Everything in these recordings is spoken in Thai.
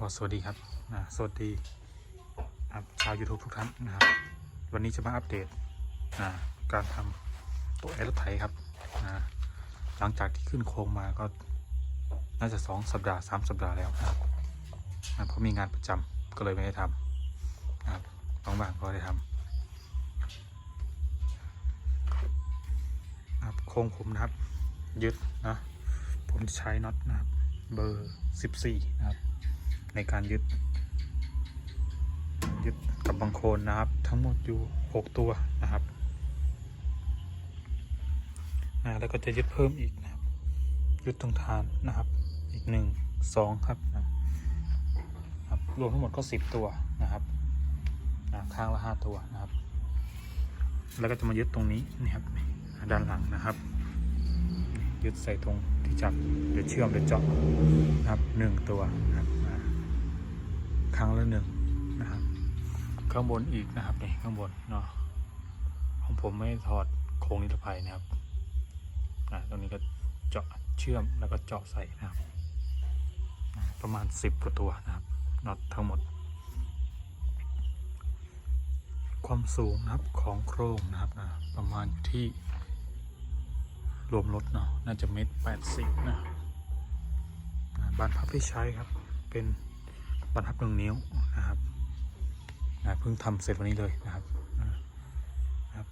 ก็สวัสดีครับสวัสดีครับชาว YouTube ทุกท่านนะครับ วันนี้จะมาอัปเดตการทำตัวแอร์รถไถครับหลังจากที่ขึ้นโครงมาก็น่าจะสองสัปดาห์สามสัปดาห์แล้วนะครับเพราะมีงานประจำก็เลยไม่ได้ทำนะครับบางๆก็ได้ทำครับโครงผมนะครับ ยึดนะ ผมจะใช้น็อตนะครับ เบอร์ 14 นะครับ ในการยึด ยึดกับบางโคนนะครับ ทั้งหมดอยู่ 6 ตัวนะครับนะแล้วก็จะยึดเพิ่มอีกนะครับ ยึดตรงฐานนะครับ อีก 1 2 ครับนะครับ รวมทั้งหมดก็ 10 ตัวนะครับนะข้างละ 5 ตัวนะครับ แล้วก็จะมายึดตรงนี้นี่ครับด้านหลังนะครับยึดใส่ตรงที่จับหรือเชื่อมหรือเจาะนะครับหนึ่งตัวนะครับ ครั้งละหนึ่งนะครับ ข้างบนอีกนะครับนี่ข้างบนเนาะของผมไม่ถอดโครงนิรภัยนะครับอ่าตรงนี้ก็เจาะเชื่อมแล้วก็เจาะใส่นะครับอ่าประมาณสิบกว่าตัวนะครับน็อตทั้งหมด ความสูงนะครับของโครงนะครับอ่าประมาณอยู่ที่รวมรถเนาะน่าจะเมตรแปดสิบนะบานพับที่ใช้ครับเป็น บานพับหนึ่งนิ้วนะครับนะเพิ่งทำเสร็จวันนี้เลยนะครับนะครับ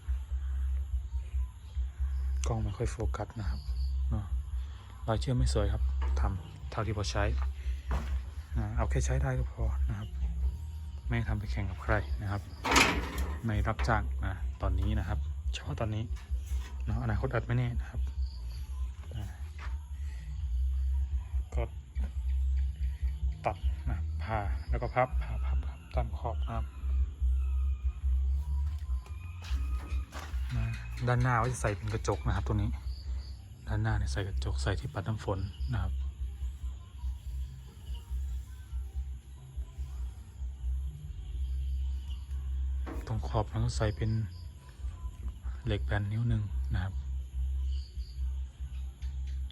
กล้องไม่ค่อยโฟกัสนะครับเนาะรอยเชื่อมไม่สวยครับทำเท่าที่พอใช้นะเอาแค่ใช้ได้ก็พอนะครับ ไม่ทำไปแข่งกับใครนะครับ ไม่รับจ้างนะตอนนี้นะครับ เฉพาะตอนนี้เนาะอนาคตอาจไม่แน่นะครับก็ตัด ผ่าแล้วก็พับผ่าพับพับตามขอบนะครับนะด้านหน้าก็จะใส่เป็นกระจกนะครับ ตัวนี้ ด้านหน้าเนี่ยใส่กระจกใส่ที่ปัดน้ำฝนนะครับตรงขอบแล้วก็ใส่เป็นเหล็กแบนนิ้วหนึ่งนะครับ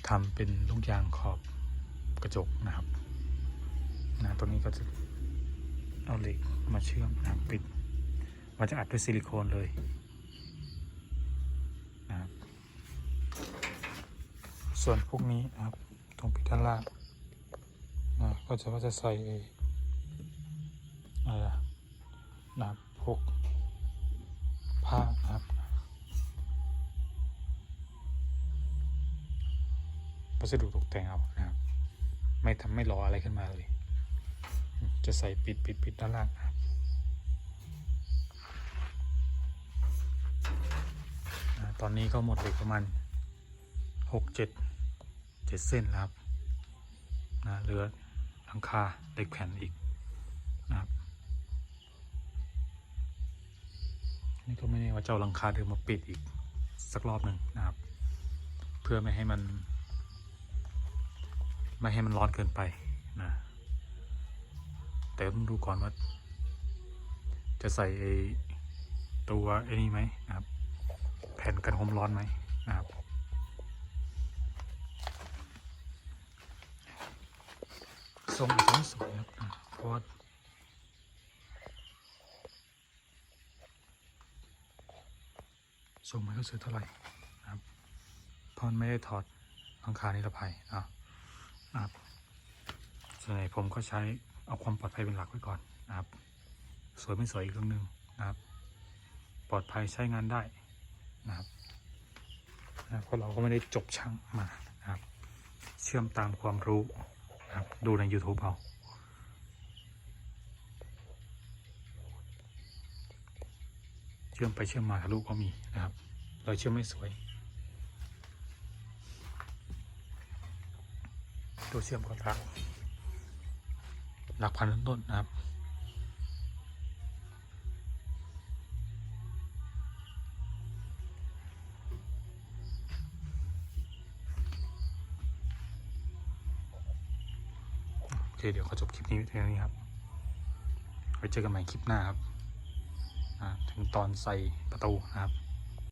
ทำเป็นลูกยางขอบกระจกนะครับ นะตัวนี้ก็จะเอาเหล็กมาเชื่อมนะปิดมันจะอัดด้วยซิลิโคนเลยนะครับส่วนพวกนี้นะครับตรงปิดด้านล่างนะก็จะว่าจะใส่ไอ้อะไรนะครับพวกผ้านะครับวัสดุตกแต่งเอานะครับ ไม่ทำไม่รออะไรขึ้นมาเลย จะใส่ปิดปิดปิดด้านล่างครับตอนนี้ก็หมดเหล็กประมาณหกเจ็ดเจ็ดเส้นครับนะเหลือหลังคาเหล็กแผ่นอีกนะครับนี่ก็ไม่แน่ว่าจะเอาหลังคาเดิมมาปิดอีกสักรอบหนึ่งนะครับ เพื่อไม่ให้มัน ไม่ให้มันร้อนเกินไปนะ แต่ต้องดูก่อนว่าจะใส่ไอตัวไอ้นี่ไหมนะครับ แผ่นกันความร้อนไหมนะครับทรงอาจจะไม่สวยครับเพราะว่าทรงไม่ค่อยสวยเท่าไหร่นะครับเพราะมันไม่ได้ถอดหลังคานิรภัยอะนะครับส่วนใหญ่ผมก็ใช้ เอาความปลอดภัยเป็นหลักไว้ก่อนนะครับ สวยไม่สวยอีกเรื่องหนึ่งนะครับ ปลอดภัยใช้งานได้นะครับนะเพราะเราก็ไม่ได้จบช่างมานะครับ เชื่อมตามความรู้นะครับ ดูใน YouTube เอาเชื่อมไปเชื่อมมาทะลุก็มีนะครับ เรอยเชื่อมไม่สวย ตัวเชื่อมก็หลัก หลักพันต้นๆนะครับ โอเค เดี๋ยวขอจบคลิปนี้ไว้เพียงเท่านี้ครับ ไว้เจอกันใหม่คลิปหน้าครับถึงตอนใส่ประตูนะครับ